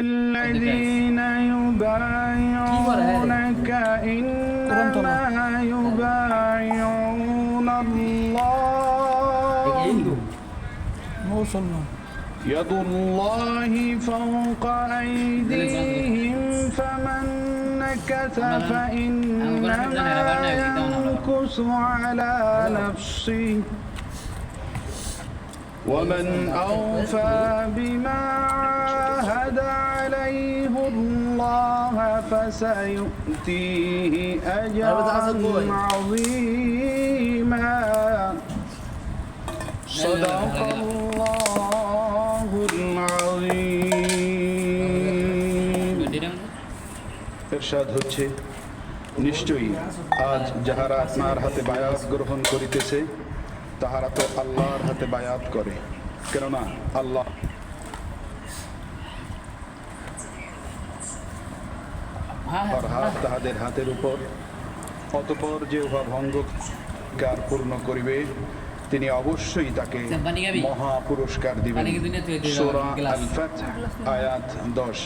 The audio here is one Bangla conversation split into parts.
الذين يبايعونك إنما يبايعون الله. يد الله فوق أيديهم فمن نكث فإنما ينكث على نفسه. ومن أوفى بما فسيؤتيه أجرا عظيما صدق الله العظيم এরশাদ হচ্ছে নিশ্চয়ই আজ যাহারা আপনার হাতে বায়াত গ্রহণ করিতেছে তাহারা তো আল্লাহর হাতে বায়াত করে কেননা আল্লাহ তার হাত তাহাদের হাতের উপর। অতপর যে উহা ভঙ্গকার পূর্ণ করিবে তিনি অবশ্যই তাকে মহা পুরস্কার দিবেন। সোরা আয়াত দশ।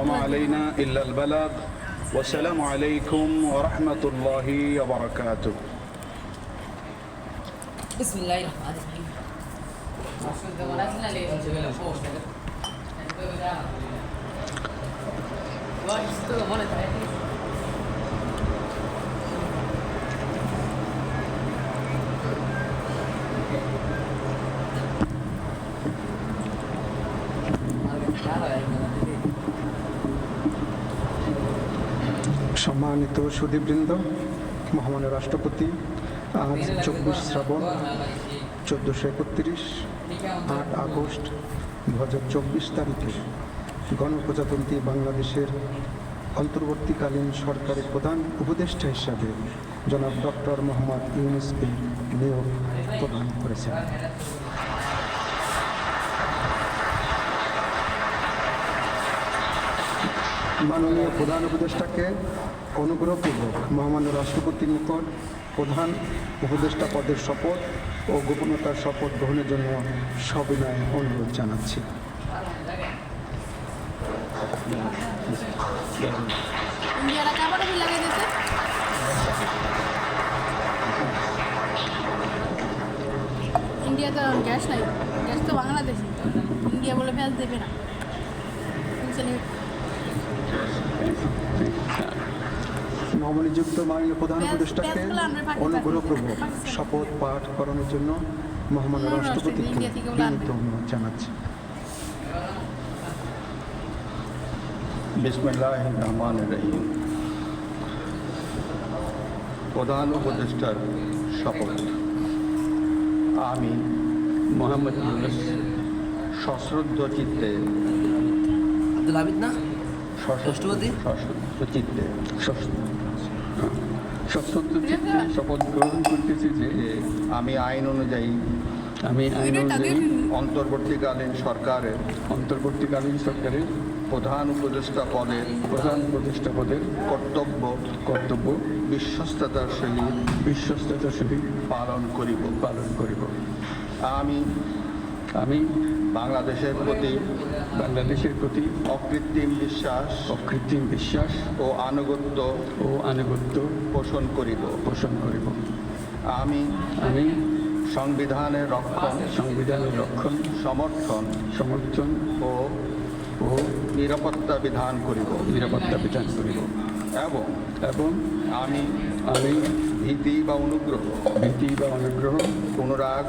ওমা আলাইনা ইল্লাল বালাগ। ওয়াসালামু আলাইকুম ওরহমতুল্লাহি ওবরাকাতু বিসমিল্লাহির রহমানির রহিম। সম্মানিত সুদীপবৃন্দ, মহামান্য রাষ্ট্রপতি, আজ চব্বিশ শ্রাবণ চোদ্দোশো একত্রিশ, আট আগস্ট দু হাজার চব্বিশ তারিখে গণপ্রজাতন্ত্রী বাংলাদেশের অন্তর্বর্তীকালীন সরকারের প্রধান উপদেষ্টা হিসাবে জনাব ডক্টর মোহাম্মদ ইউনুসকে নিয়োগ প্রদান করেছেন। মাননীয় প্রধান উপদেষ্টাকে অনুগ্রহপূর্বক মহামান্য রাষ্ট্রপতির নিকট প্রধান উপদেষ্টা পদের শপথ ও গোপনতার শপথ গ্রহণের জন্য সবিনয় অনুরোধ জানাচ্ছি। ইন্ডিয়ারা ইন্ডিয়া তো গ্যাস নাই। গ্যাস তো বাংলাদেশে। ইন্ডিয়া বলে পেঁয়াজ দেবে না। নবনিযুক্ত মাননীয় প্রধান উপদেষ্টাকে অনুগ্রহপূর্বক শপথ পাঠ করানোর জন্য মহামান্য রাষ্ট্রপতিকে জানাচ্ছি। বিসমিল্লাহ রহমান রহিম। প্রধান উপদেষ্টার শপথ। আমি মোহাম্মদ ইউনুস সশ্রদ্ধ চিত্তে। আব্দুল হামিদ না? সশ্রদ্ধ চিত্তে। সশ্রদ্ধ চিত্তে শপথ গ্রহণ করতেছি যে আমি আইন অনুযায়ী আমি আইন অনুযায়ী অন্তর্বর্তীকালীন সরকারের অন্তর্বর্তীকালীন সরকারের প্রধান উপদেষ্টা পদের প্রধান উপদেষ্টা পদের কর্তব্য কর্তব্য বিশ্বস্ততার সহিত বিশ্বস্ততার সহিত পালন করিব পালন করিব। আমি আমি বাংলাদেশের প্রতি বাংলাদেশের প্রতি অকৃত্রিম বিশ্বাস অকৃত্রিম বিশ্বাস ও আনুগত্য ও আনুগত্য পোষণ করিব। পোষণ করিব। আমি আমি সংবিধানের রক্ষণ সংবিধানের রক্ষণ সমর্থন সমর্থন ও ও নিরাপত্তা বিধান করিব। নিরাপত্তা বিধান করিব। এবং এবং আমি আমি ভীতি বা অনুগ্রহ ভীতি বা অনুগ্রহ অনুরাগ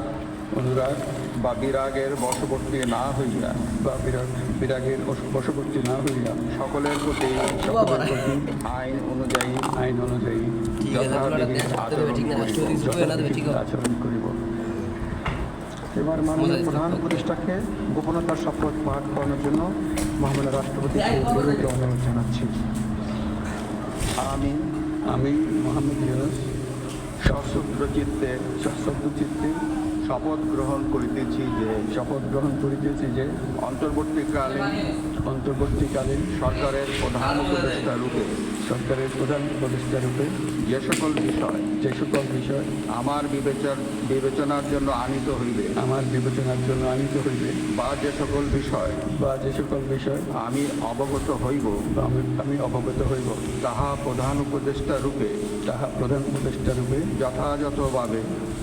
অনুরাগ বা বিরাগের বশবর্তী না হইয়া বা বিরাগ বিরাগের বশবর্তী না হইয়া সকলের প্রতি সকলের প্রতি আইন অনুযায়ী আইন অনুযায়ী যথাবিধি আচরণ করিব। আচরণ করিব। এবার মাননীয় প্রধান উপদেষ্টাকে গোপনতার শপথ পাঠ করানোর জন্য মহামান্য রাষ্ট্রপতিকে অনুরোধ জানাচ্ছি। আমি আমি মোহাম্মদ ইউনুস সশস্ত্র চিত্তে সশস্ত্র চিত্তে শপথ গ্রহণ করিতেছি যে শপথ গ্রহণ করিতেছি যে অন্তর্বর্তীকালীন অন্তর্বর্তীকালীন সরকারের প্রধান উপদেষ্টা রূপে সরকারের প্রধান উপদেষ্টা রূপে যে সকল বিষয় যে সকল বিষয় আমার বিবেচন বিবেচনার জন্য আনিত হইবে আমার বিবেচনার জন্য আনিত হইবে বা যে সকল বিষয় বা যে সকল বিষয় আমি অবগত হইব আমি আমি অবগত হইব তাহা প্রধান উপদেষ্টা রূপে তাহা প্রধান উপদেষ্টা রূপে যথাযথভাবে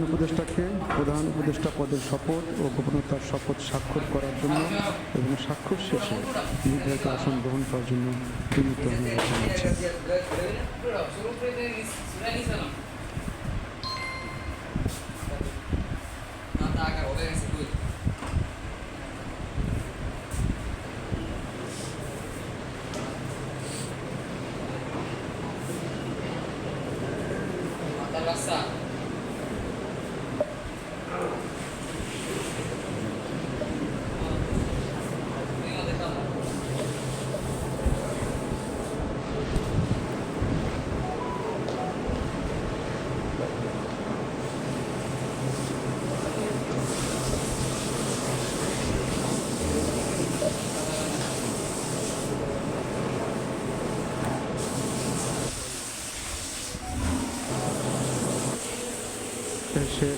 প্রধান উপদেষ্টাকে, প্রধান উপদেষ্টা পদের শপথ ও গোপনীয়তার শপথ স্বাক্ষর করার জন্য এবং স্বাক্ষর শেষে নির্ধারিত আসন গ্রহণ করার জন্য বিনীত অনুরোধ সে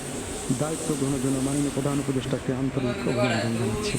দায়িত্ব গ্রহণের জন্য মাননীয় প্রধান উপদেষ্টাকে আন্তরিক অভিনন্দন জানাচ্ছি।